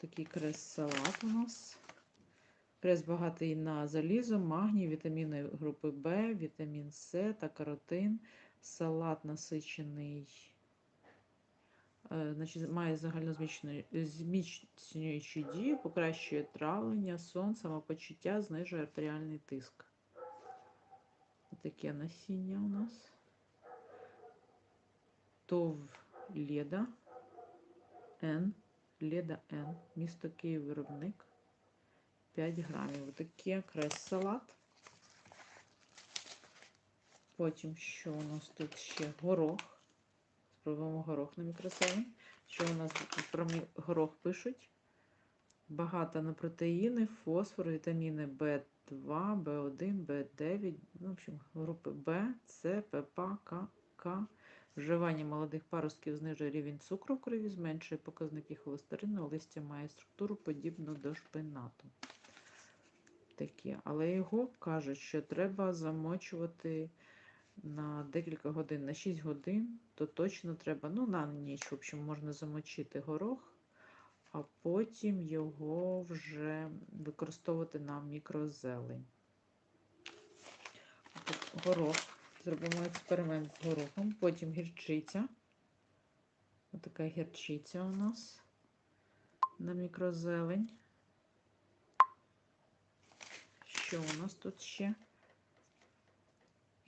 Такий крест-салат у нас. Крест багатий на залізо, магній, вітаміни групи В, вітамін С та каротин. Салат насичений, е, значить, має загальнозміцнюючу зміцнюючу дію, покращує травлення, сон, самопочуття, знижує артеріальний тиск. Таке насіння у нас. ТОВ Леда Н. Леда Н. Місто Київ виробник. 5 грамів. Отакий крес-салат. Потім, що у нас тут ще горох. Спробуємо горох на мікроселі. Що у нас про горох пишуть? Багато на протеїни, фосфор, вітаміни В2, В1, В9, ну, в общем, групи В, С, ПП, К, К. Вживання молодих паростків знижує рівень цукру в крові, зменшує показники холестерину, листя має структуру подібну до шпинату. Такі. Але його кажуть, що треба замочувати на декілька годин, на 6 годин, то точно треба, ну, на ніч, в общем, можна замочити горох, а потім його вже використовувати на мікрозелень. Горох. Зробимо експеримент з горохом. Потім гірчиця. Ось така гірчиця у нас на мікрозелень. Що у нас тут ще?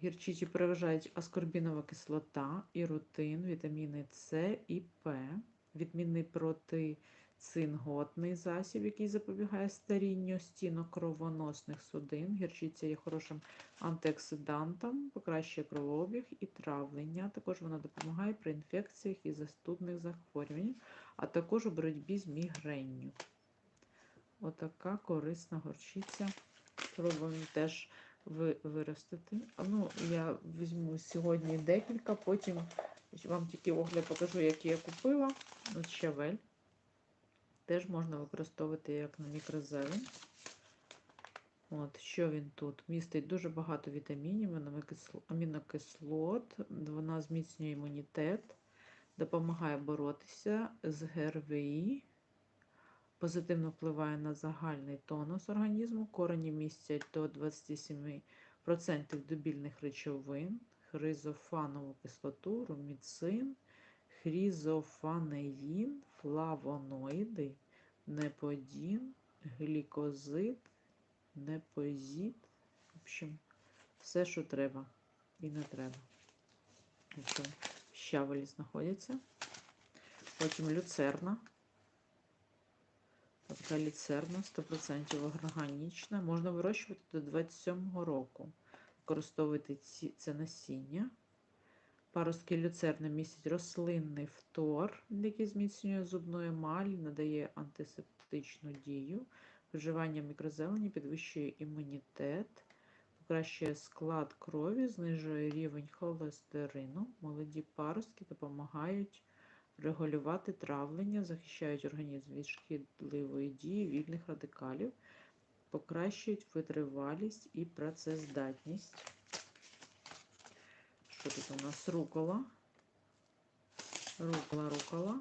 Гірчиці переважають аскорбінова кислота, ірутин, вітаміни С і П, відмінний протицинготний засіб, який запобігає старінню стінок кровоносних судин. Гірчиця є хорошим антиоксидантом, покращує кровообіг і травлення. Також вона допомагає при інфекціях і застудних захворюваннях, а також у боротьбі з мігренню. Отака корисна горчиця. Спробуємо теж виростити. Ну, я візьму сьогодні декілька, потім вам тільки огляд покажу, які я купила. От щавель. Теж можна використовувати як на мікрозелень. От, що він тут? Містить дуже багато вітамінів, амінокислот, вона зміцнює імунітет, допомагає боротися з ГРВІ, позитивно впливає на загальний тонус організму, корені містять до 27% добільних речовин, хризофанову кислоту, руміцин, хрізофанеїн, флавоноїди, неподін, глікозид, непозід. В общем, все, що треба і не треба. Тобто щавелі знаходяться. Потім люцерна. Така люцерна 100% органічна. Можна вирощувати до 27-го року. Використовувати це насіння. Паростки люцерни містять рослинний фтор, який зміцнює зубну емаль, надає антисептичну дію. Вживання мікрозелені підвищує імунітет, покращує склад крові, знижує рівень холестерину. Молоді паростки допомагають регулювати травлення, захищають організм від шкідливої дії вільних радикалів, покращують витривалість і працездатність. Що тут у нас рукола? Рукола, рукола.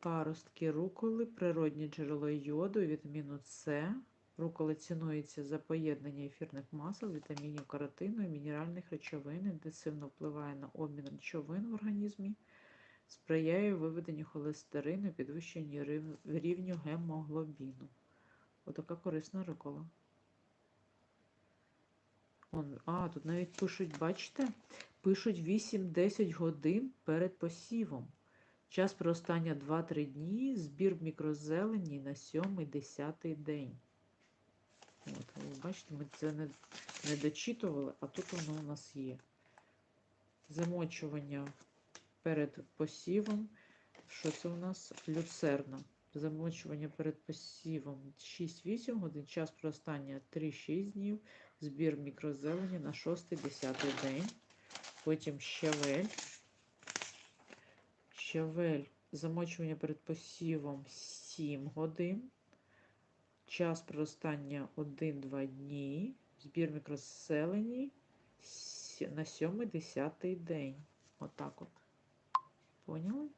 Паростки руколи, природнє джерело йоду вітаміну С. Рукола цінується за поєднання ефірних масел, вітамінів каротину і мінеральних речовин, інтенсивно впливає на обмін речовин в організмі, сприяє виведенню холестерину підвищенню рівню гемоглобіну. Отака корисна рукола. А, тут навіть пишуть, бачите, пишуть 8-10 годин перед посівом. Час проростання 2-3 дні, збір мікрозелені на 7-10 день. От, ви бачите, ми це не, не дочитували, а тут воно у нас є. Замочування перед посівом. Що це у нас? Люцерна. Замочування перед посівом 6-8 годин, час проростання 3-6 днів, збір мікрозелені на 6-10 день. Потім щавель. Щавель, замочування перед посівом 7 годин. Час проростання 1-2 дні. Збір мікрозелені на 7-10 день. Отак от. Поняли?